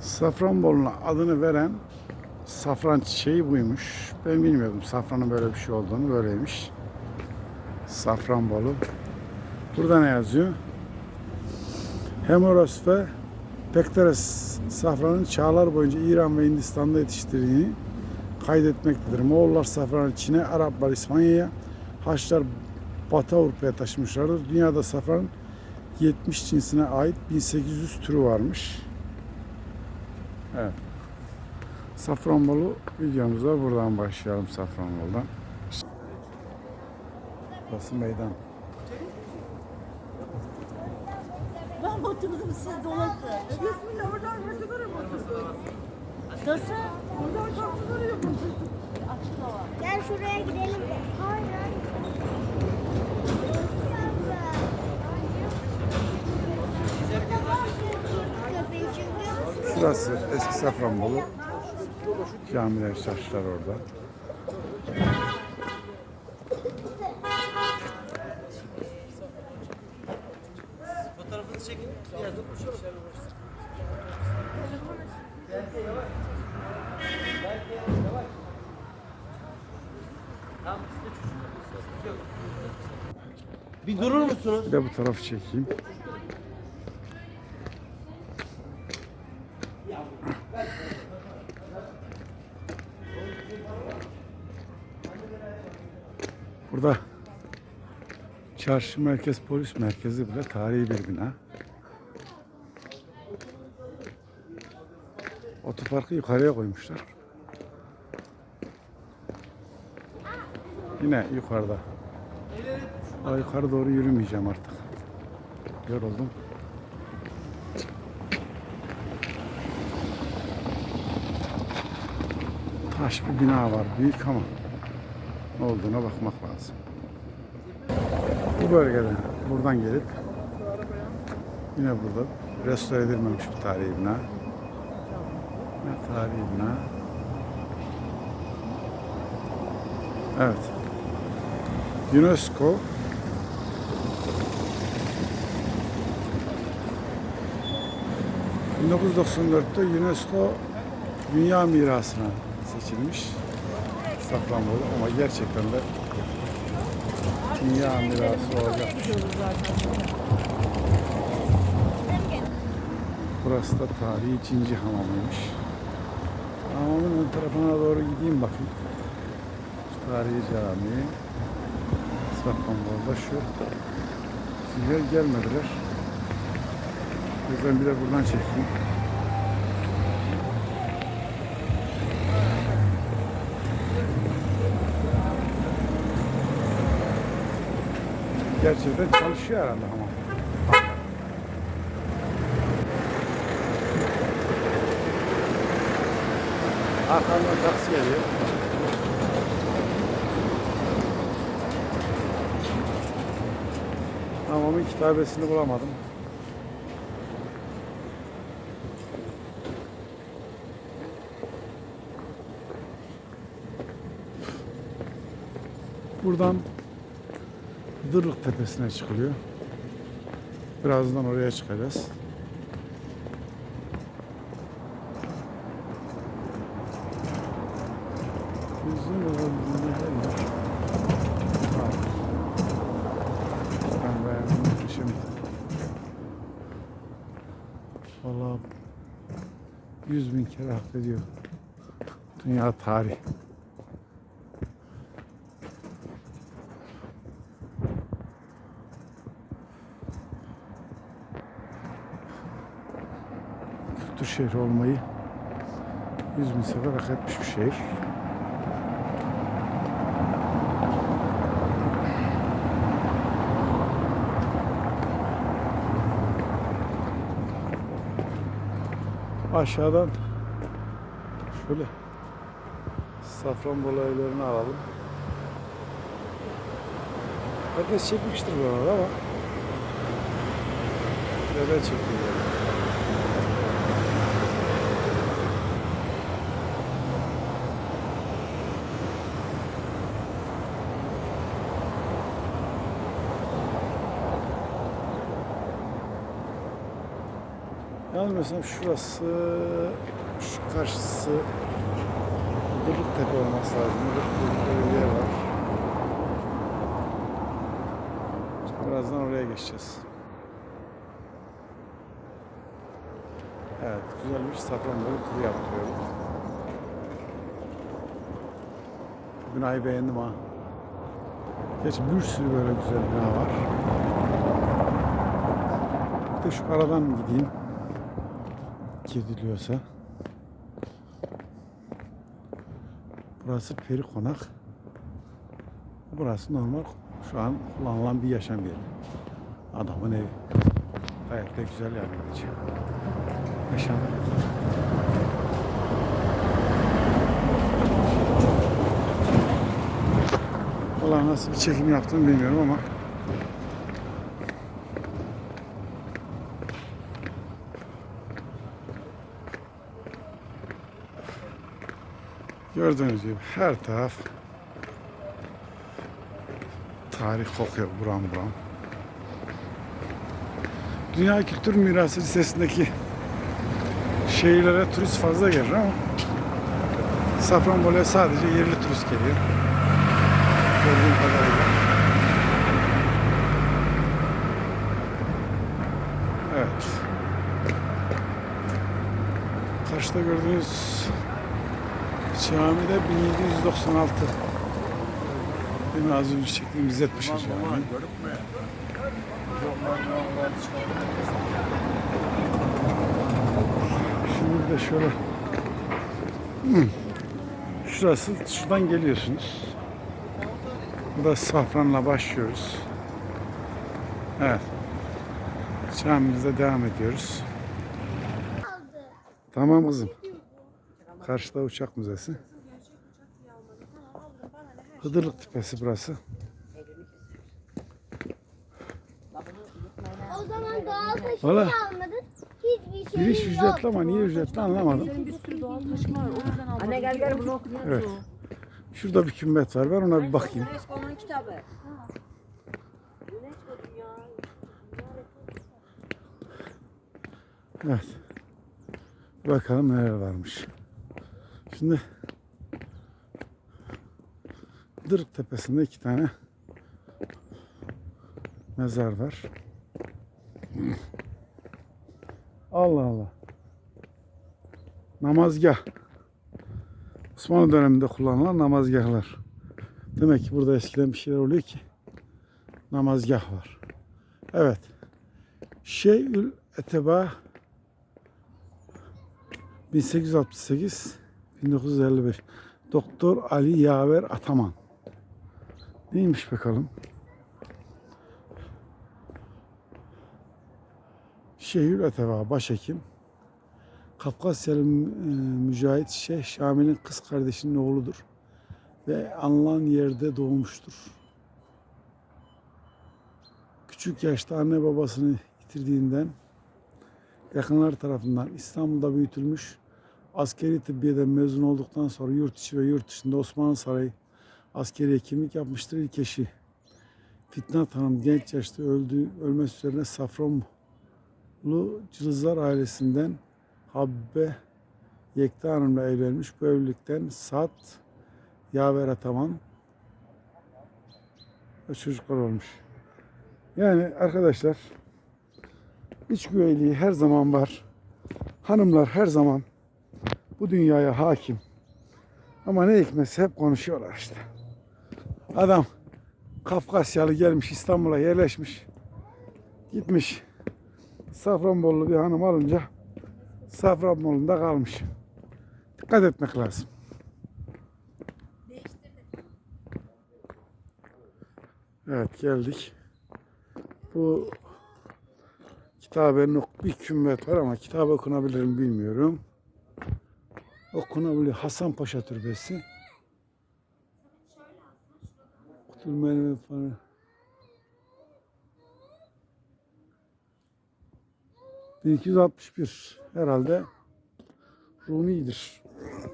Safranbolu'na adını veren safran çiçeği buymuş. Ben bilmiyordum safranın böyle bir şey olduğunu. Böyleymiş. Safranbolu. Burada ne yazıyor? Hemoros ve Pekteres safranın çağlar boyunca İran ve Hindistan'da yetiştirdiğini kaydetmektedir. Moğollar safranı Çin'e, Araplar İspanya'ya, Haçlar Batı Avrupa'ya taşımışlardır. Dünyada safranın 70 cinsine ait 1800 türü varmış. Evet. Safranbolu videomuza buradan başlayalım Safranbolu'dan. Burası meydan. Ben oturdum siz dolaşın. Bismillah oradan haritaları mı? Nasıl? Oradan. Açık hava. Gel şuraya gidelim de. Hayır hayır. Şurası eski Safranbolu. Camiler, çarşılar orada. Fotoğrafınızı çekin. Bir yerde konuşalım. Bir durur musunuz? Bir de bu tarafı çekeyim. Burada Çarşı Merkez Polis Merkezi bile tarihi bir bina. Otoparkı yukarıya koymuşlar. Yine yukarıda. Daha yukarı doğru yürümeyeceğim artık. Yoruldum. Taş bir bina var büyük ama olduğuna bakmak lazım. Bu bölgeden buradan gelip yine burada restore edilmemiş bir tarihi bina. Ne tarihi bina. Evet. UNESCO ...1994'te UNESCO Dünya Mirası'na seçilmiş Safranbolu ama gerçekten de Dünya Mirası olacak. Burası da tarihi Cinci Hamamı'ymış. Hamamın ön tarafına doğru gideyim bakayım. Tarihi cami. Safranbolu'da şu. Sinyal gelmediler. O yüzden bir de buradan çekeyim. Gerçekten çalışıyor herhalde hamam. Arkamdan taksi geliyor. Hamamın kitabesini bulamadım. Buradan Dırlık Tepesi'ne çıkılıyor. Birazdan oraya çıkacağız. Vallahi yüz bin kere hak ediyor. Dünya tarihi. Kültür şehri olmayı yüz bin sefer hak etmiş bir şehir. Aşağıdan şöyle Safranbolu evlerini alalım. Herkes çekmiştir bu arada ama Bebe çekiyor. Yanılmıyorsam şurası, şu karşısı Dırlık Tepe olması lazım. Dırlık bir yer var. Birazdan oraya geçeceğiz. Evet, güzel bir Safranbolu turu yaptırıyorum. Binayı beğendim ha. Geç bir sürü böyle güzel bina var. Bir de şu aradan gideyim. Gidiliyorsa. Burası peri konak. Burası normal şu an kullanılan bir yaşam yeri. Adamın evi. Gayet de güzel yani bence. Yaşam. Valla nasıl bir çekim yaptım bilmiyorum ama Gördüğünüz gibi her taraf tarih kokuyor buram buram. Dünya Kültür Mirası Lisesi'ndeki şehirlere turist fazla gelir ama Safranbolu'ya sadece yerli turist geliyor. Gördüğüm kadarıyla. Evet. Karşıda gördüğünüz Camide 1796. Benim az önce çektiğim İzzet Paşa Camii. Şimdi de şöyle Hmm. Şurası, şuradan geliyorsunuz. Burada safranla başlıyoruz. Evet. Camimize devam ediyoruz. Tamam kızım. Karşıda uçak müzesi. Hıdırlık Tepesi burası. O zaman doğal taşı Valla. almadın. Hiçbir şey Giriş yok. ücretli ama niye ücretli anlamadım. Benim bir sürü doğal taşım var. O yüzden aldım. Anne gel gel bunu oku. Evet. Şurada bir kümbet var. Ben ona bir bakayım. UNESCO'nun kitabı. Evet. Bakalım neler varmış. Şimdi Dırık Tepesi'nde iki tane mezar var. Allah Allah. Namazgah. Osmanlı döneminde kullanılan namazgahlar. Demek ki burada eskiden bir şeyler oluyor ki namazgah var. Evet. Şeyül Eteba 1868 1955 Doktor Ali Yaver Ataman Neymiş bakalım Şehir Eteba Başhekim Kafkasyalı e, Mücahit Şeyh Şamil'in kız kardeşinin oğludur ve anılan yerde doğmuştur. Küçük yaşta anne babasını yitirdiğinden yakınlar tarafından İstanbul'da büyütülmüş. Askeri tıbbiyeden mezun olduktan sonra yurt içi ve yurt dışında Osmanlı Sarayı askeri hekimlik yapmıştır. İlk eşi Fitnat Hanım genç yaşta öldü. Ölmesi üzerine Safranbolu Cılızlar ailesinden Habbe Yekta Hanım'la evlenmiş. Bu evlilikten Sat Yaver Ataman ve çocuklar olmuş. Yani arkadaşlar İç güveyliği her zaman var. Hanımlar her zaman bu dünyaya hakim. Ama ne hikmetse hep konuşuyorlar işte. Adam Kafkasyalı gelmiş İstanbul'a yerleşmiş. Gitmiş. Safranbolu bir hanım alınca Safranbolu'nda kalmış. Dikkat etmek lazım. Evet geldik. Bu kitabenin bir kümbet var ama kitap okunabilir mi bilmiyorum. Okunabilir. Hasan Paşa Türbesi. Kutulmenin falan. ...1261 herhalde Rumi'dir.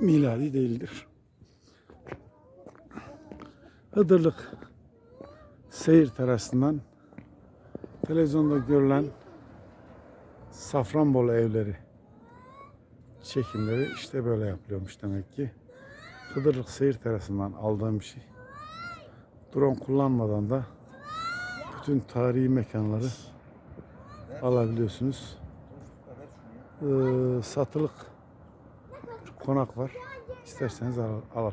Miladi değildir. Hıdırlık seyir terasından televizyonda görülen Safranbolu evleri çekimleri işte böyle yapılıyormuş demek ki. Kıdırlık seyir terasından aldığım bir şey. Drone kullanmadan da bütün tarihi mekanları alabiliyorsunuz. Ee, satılık konak var. İsterseniz al, alın.